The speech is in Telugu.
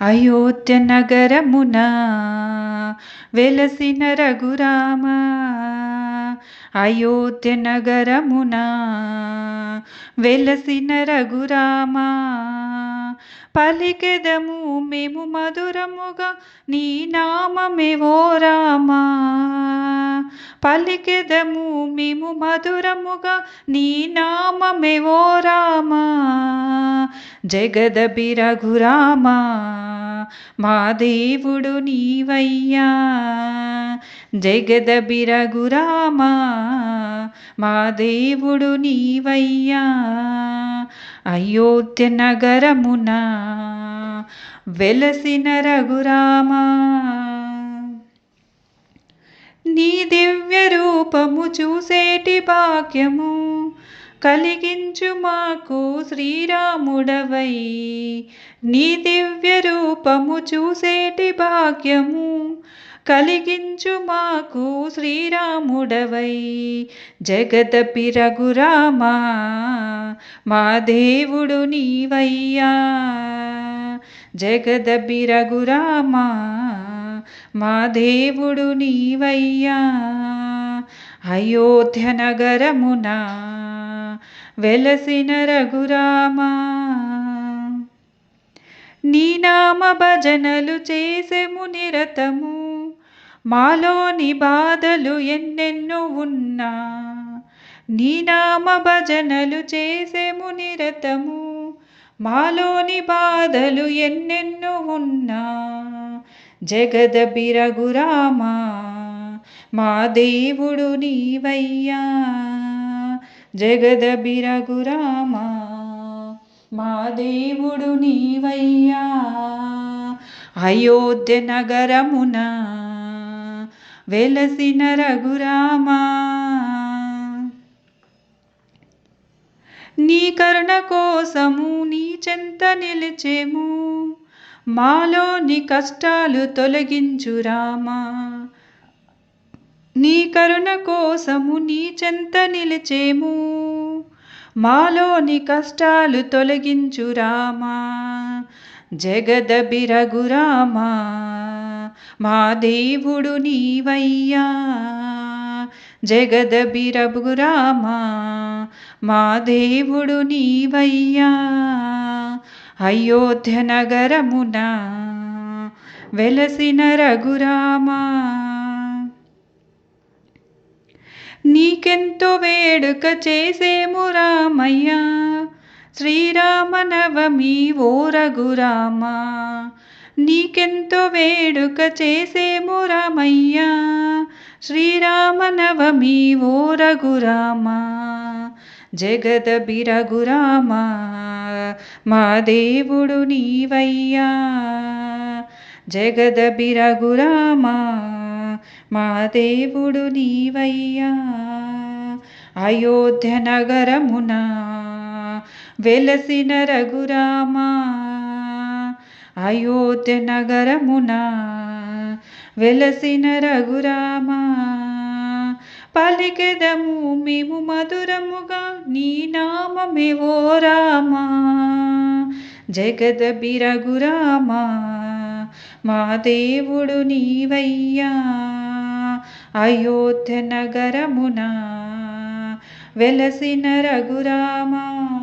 అయోధ్య నగరమున వెలసిన రఘురామ. అయోధ్య నగరమున వెలసిన రఘురామా. పలికెదము మేము మధురముగా నీ నామమేవో రామా. పలికెదము మేము మధురముగా నీ నామమేవో రామా. జగదబి రఘురామా మా దేవుడు నీవయ్యా. జగదబి రఘురామా మా దేవుడు నీవయ్యా. అయోధ్య నగరమున వెలసిన రఘురామా. నీ దివ్య రూపము చూసేటి భాగ్యము కలిగించు మాకు శ్రీరాముడవై. నీ దివ్య రూపము చూసేటి భాగ్యము కలిగించు మాకు శ్రీరాముడవై. జగదపి రఘురామా మా దేవుడు నీవయ్యా. జగదపి రఘురామా మా దేవుడు నీవయ్యా. అయోధ్య నగరమున వెలసిన రఘురామా నీ నామ భజనలు చేసెము నిరతము. మాలోని బాధలు ఎన్నెన్నో ఉన్నా నీ నామ భజనలు చేసెము నిరతము మాలోని బాధలు ఎన్నెన్నో ఉన్నా జగద బిరగురామా మా దేవుడు నీవయ్యా జగద బిరగురామా మా దేవుడు నీవయ్యా అయోధ్య నగరమునా వెలసిన రఘురామా. నీ కరుణ కోసము నీ చెంత నిలిచేము. మాలోని కష్టాలు తొలగించు రామా. నీ కరుణ కోసము నీ చెంత నిలిచేము. మాలోని కష్టాలు తొలగించు రామా. జగదబి రఘురామా. మా దేవుడు నీవయ్యా. జగదబిరభురామా మా దేవుడు నీవయ్యా. అయోధ్య నగరమున వెలసిన రఘురామా నీకెంతో వేడుక చేసేము రామయ్య. శ్రీరామనవమి ఓ రఘురామా నీకెంతో వేడుక చేసేము రామయ్య. శ్రీరామనవమి ఓ రఘురామ. జగద రఘురామ. మా దేవుడు నీవయ్యా. జగద రఘురామా. మా దేవుడు నీవయ్యా. అయోధ్య నగరమున వెలసిన రఘురామా. అయోధ్య నగరమున వెలసిన రఘురామా పలికెదము మేము మధురముగా నీ నామమేవో రామా. జగద రఘురామా మా దేవుడు నీవయ్యా. అయోధ్య నగరమున వెలసిన రఘురామా